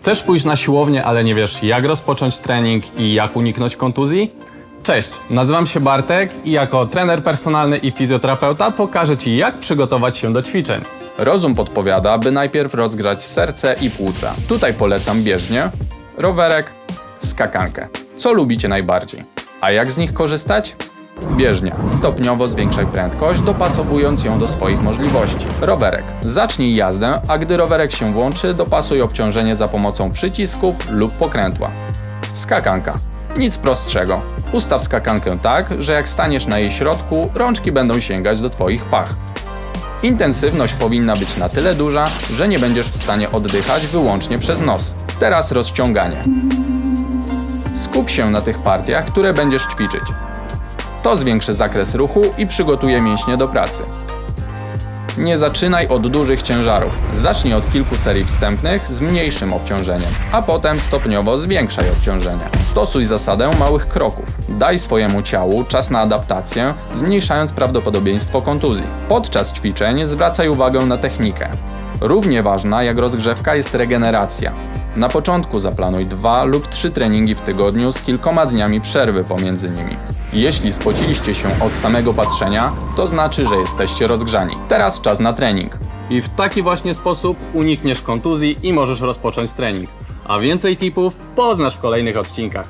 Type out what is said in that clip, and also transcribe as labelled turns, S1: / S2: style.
S1: Chcesz pójść na siłownię, ale nie wiesz jak rozpocząć trening i jak uniknąć kontuzji? Cześć, nazywam się Bartek i jako trener personalny i fizjoterapeuta pokażę Ci jak przygotować się do ćwiczeń. Rozum podpowiada, by najpierw rozgrzać serce i płuca. Tutaj polecam bieżnię, rowerek, skakankę. Co lubicie najbardziej? A jak z nich korzystać? Bieżnia. Stopniowo zwiększaj prędkość, dopasowując ją do swoich możliwości. Rowerek. Zacznij jazdę, a gdy rowerek się włączy, dopasuj obciążenie za pomocą przycisków lub pokrętła. Skakanka. Nic prostszego. Ustaw skakankę tak, że jak staniesz na jej środku, rączki będą sięgać do Twoich pach. Intensywność powinna być na tyle duża, że nie będziesz w stanie oddychać wyłącznie przez nos. Teraz rozciąganie. Skup się na tych partiach, które będziesz ćwiczyć. To zwiększy zakres ruchu i przygotuje mięśnie do pracy. Nie zaczynaj od dużych ciężarów. Zacznij od kilku serii wstępnych z mniejszym obciążeniem, a potem stopniowo zwiększaj obciążenie. Stosuj zasadę małych kroków. Daj swojemu ciału czas na adaptację, zmniejszając prawdopodobieństwo kontuzji. Podczas ćwiczeń zwracaj uwagę na technikę. Równie ważna jak rozgrzewka jest regeneracja. Na początku zaplanuj dwa lub trzy treningi w tygodniu z kilkoma dniami przerwy pomiędzy nimi. Jeśli spociliście się od samego patrzenia, to znaczy, że jesteście rozgrzani. Teraz czas na trening. I w taki właśnie sposób unikniesz kontuzji i możesz rozpocząć trening. A więcej tipów poznasz w kolejnych odcinkach.